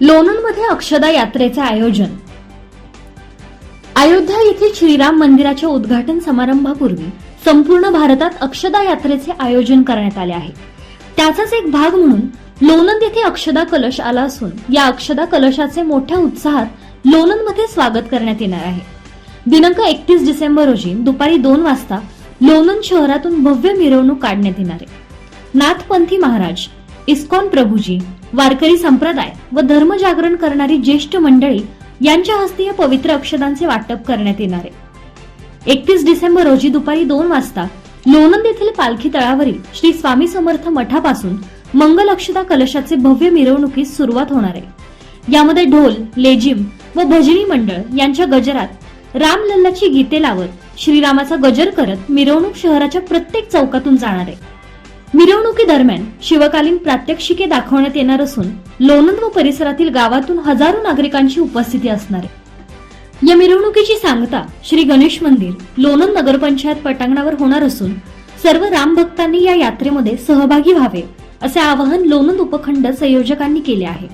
लोणंदमध्ये अक्षदा यात्रेचे आयोजन. अयोध्या येथील श्रीराम मंदिराच्या उद्घाटन समारंभापूर्वी संपूर्ण भारतात अक्षदा यात्रेचे आयोजन करण्यात आले आहे. त्याचाच एक भाग म्हणून लोणंद येथे अक्षदा कलश आला असून या अक्षदा कलशाचे मोठ्या उत्साहात लोणंदमध्ये स्वागत करण्यात येणार आहे. दिनांक एकतीस डिसेंबर रोजी दुपारी दोन वाजता लोणंद शहरातून भव्य मिरवणूक काढण्यात येणार आहे. नाथपंथी महाराज इस्कॉन प्रभूजी वारकरी संप्रदाय व धर्मजागरण करणारी ज्येष्ठ मंडळी यांच्या हस्ते या पवित्र अक्षदांचे वाटप करण्यात येणार आहे. एकतीस डिसेंबर रोजी दुपारी दोन वाजता लोणंद येथील पालखी तळावरील श्री स्वामी समर्थ मठापासून मंगल अक्षदा कलशाचे भव्य मिरवणुकीस सुरुवात होणार आहे. यामध्ये ढोल लेजिम व भजनी मंडळ यांच्या गजरात रामलल्लाची गीते लावत श्रीरामाचा गजर करत मिरवणूक शहराच्या प्रत्येक चौकातून जाणार आहे. मिरवणुकीदरम्यान शिवकालीन प्रात्यक्षिके दाखवण्यात येणार असून लोणंद व परिसरातील गावातून हजारो नागरिकांची उपस्थिती असणार आहे. या मिरवणुकीची सांगता श्री गणेश मंदिर लोणंद नगरपंचायत पटांगणावर होणार असून सर्व रामभक्तांनी या यात्रेमध्ये सहभागी व्हावे असे आवाहन लोणंद उपखंड संयोजकांनी केले आहे.